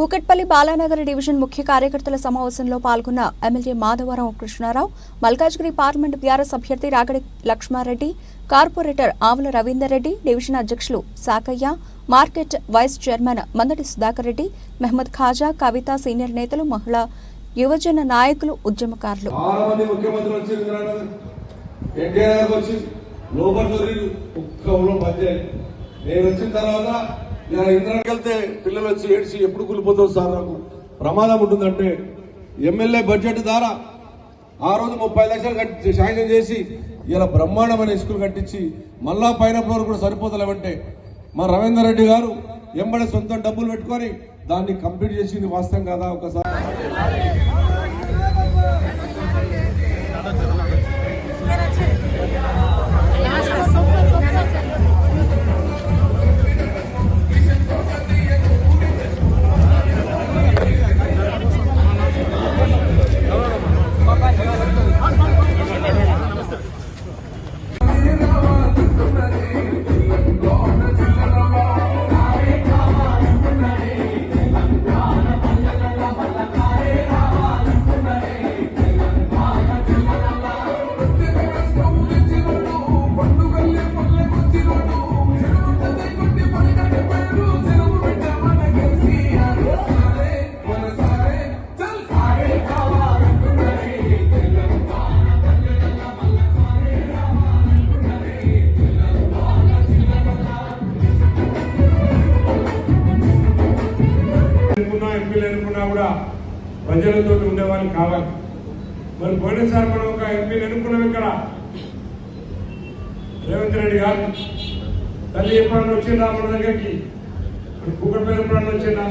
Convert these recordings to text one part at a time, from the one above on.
Kukatpally Balanagar division ముఖ్య కార్యకర్తల సమావేశంలో పాల్గొన్న MLA Madhavaram Krishna Rao Malkajgiri parliament BRS అభ్యర్థి రాగడి లక్ష్మారెడ్డి కార్పొరేటర్ ఆవుల రవీందర్ రెడ్డి డివిజన్ అధ్యక్షులు Sakaiah market vice chairman Mandati Sudhakar Reddy Mohammed Khaja Kavitha senior నేతలు మహిళా యువజన నాయకులు ఉద్యమకారులు. నేను వచ్చిన తర్వాత ఇలా ఇందిరాకి వెళ్తే పిల్లలు వచ్చి ఏడ్చి ఎప్పుడు కూలిపోతావు సార్ నాకు? ప్రమాదం ఉంటుందంటే ఎమ్మెల్యే బడ్జెట్ ద్వారా ఆ రోజు ముప్పై లక్షలు కట్టి శాంక్షన్ చేసి ఇలా బ్రహ్మాండమైన స్కూల్ కట్టించి మళ్ళా పైన ఫ్లోర్ కూడా సరిపోతలేమంటే మా రవీందర్ రెడ్డి గారు ఎంబడి సొంత డబ్బులు పెట్టుకొని దాన్ని కంప్లీట్ చేసింది వాస్తవం కదా ఒకసారి? అనుకున్నా ఎంపీలు అనుకున్నా కూడా ప్రజలతో ఉండేవాళ్ళు కావాలి. మరి పోయినసారి మనం ఒక ఎంపీని అనుకున్నాం ఇక్కడ. రేవంత్ రెడ్డి గారు తల్లి ఎప్పుడన్నా వచ్చిందా మన దగ్గరికి? కుక్కపల్లి ఎప్పుడన్నా వచ్చిందా?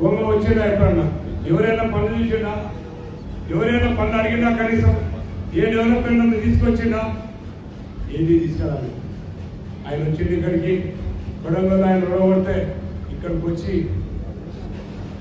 బొమ్మ వచ్చిందా ఎప్పుడన్నా ఎవరైనా పనులు చూసిందా ఎవరైనా పనులు అడిగిందా కనీసం? ఏ డెవలప్మెంట్ ఉంది తీసుకొచ్చిందా? ఏది తీసుకురాలి ఆయన వచ్చింది ఇక్కడికి. కొడంగల్ ఆయన రుణపడితే ఇక్కడికి వచ్చి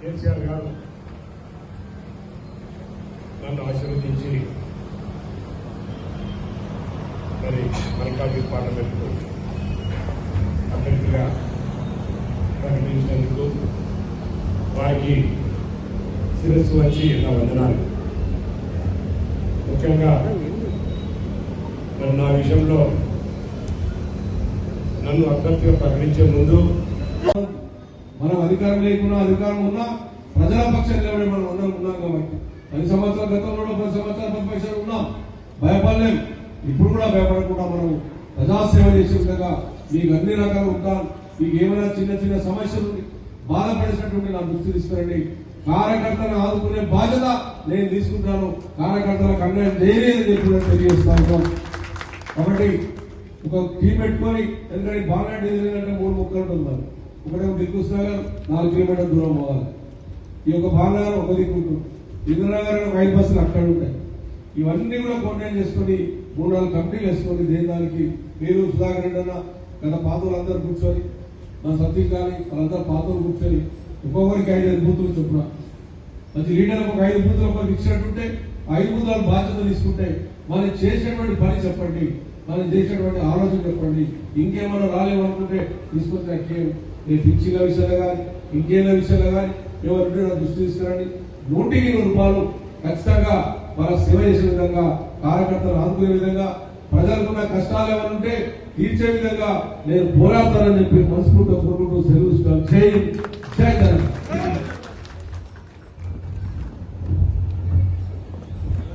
కేసీఆర్ గారు నన్ను ఆశీర్వదించి మరి మల్కాజ్గిరి పార్లమెంట్ అభ్యర్థిగా ప్రకటించినందుకు వారికి శిరస్సు వచ్చి నా వందనాలు. ముఖ్యంగా మరి నా విషయంలో నన్ను అభ్యర్థిగా ప్రకటించే ముందు మనం అధికారం లేకున్నా అధికారం ఉన్నా ప్రజల పక్షం నిలబడి మనం ఉన్నాం ఉన్నాం కాబట్టి. పది సంవత్సరాల గతంలో కూడా పది సంవత్సరాల పది పైసలు ఉన్నాం. భయపడలేం. ఇప్పుడు కూడా భయపడకుండా మనం ప్రజాసేవ చేసే విధంగా మీకు అన్ని రకాలు ఉంటాం. మీకు ఏమైనా చిన్న చిన్న సమస్యలు బాధపడేసినటువంటి నా దృష్టి తీసుకురండి. కార్యకర్తలను ఆదుకునే బాధ్యత నేను తీసుకుంటాను. కార్యకర్తలకు అన్యాయం చేయలేదని చెప్పి తెలియజేస్తాను కాబట్టి ఒక టీ పెట్టుకొని ఎందుకంటే బాగా డీజిల్ అంటే మూడు ముక్కలు ఉంటుంది ఇక్కడ ఒకటే దిల్కుస్ నగర్ నాలుగు కిలోమీటర్ దూరం పోవాలి. ఈ యొక్క భాగాలు ఒక దిక్కు ఉంటుంది. ఇంద్రనగర్ ఐదు బస్సులు అక్కడ ఉంటాయి. ఇవన్నీ కూడా కోఆర్డినేట్ చేసుకొని మూడు నాలుగు కమిటీలు వేసుకొని దేని దానికి మీరు సుధాకర్ రెడ్డి అన్న గత పాతలందరూ కూర్చొని మన సతీష్ కానీ వాళ్ళందరూ పాతలు కూర్చొని ఒక్కొక్కరికి ఐదు ఐదు బూతులు చొప్పున. మంచి లీడర్లకు ఒక ఐదు బూతులు ఒకరికి ఇచ్చినట్టుంటే ఐదు బూతుల బాధ్యత తీసుకుంటే మనం చేసేటువంటి పని చెప్పండి మనం చేసినటువంటి ఆలోచన చెప్పండి ఇంకేమైనా రాలేమనుకుంటే తీసుకొచ్చిన ఇంకేం ఏ పిచ్చిల విషయంలో కానీ ఇంకేదో విషయంలో కానీ ఎవరు దృష్టి తీసుకురండి. నూటికి నూరు రూపాయలు ఖచ్చితంగా మన సేవ చేసే విధంగా కార్యకర్తలు ఆదుకునే విధంగా ప్రజలకున్న కష్టాలు ఏమైనా ఉంటే తీర్చే విధంగా నేను పోరాడతానని చెప్పి మనస్ఫూర్తిగా కోరుకుంటూ సెలవు జై జై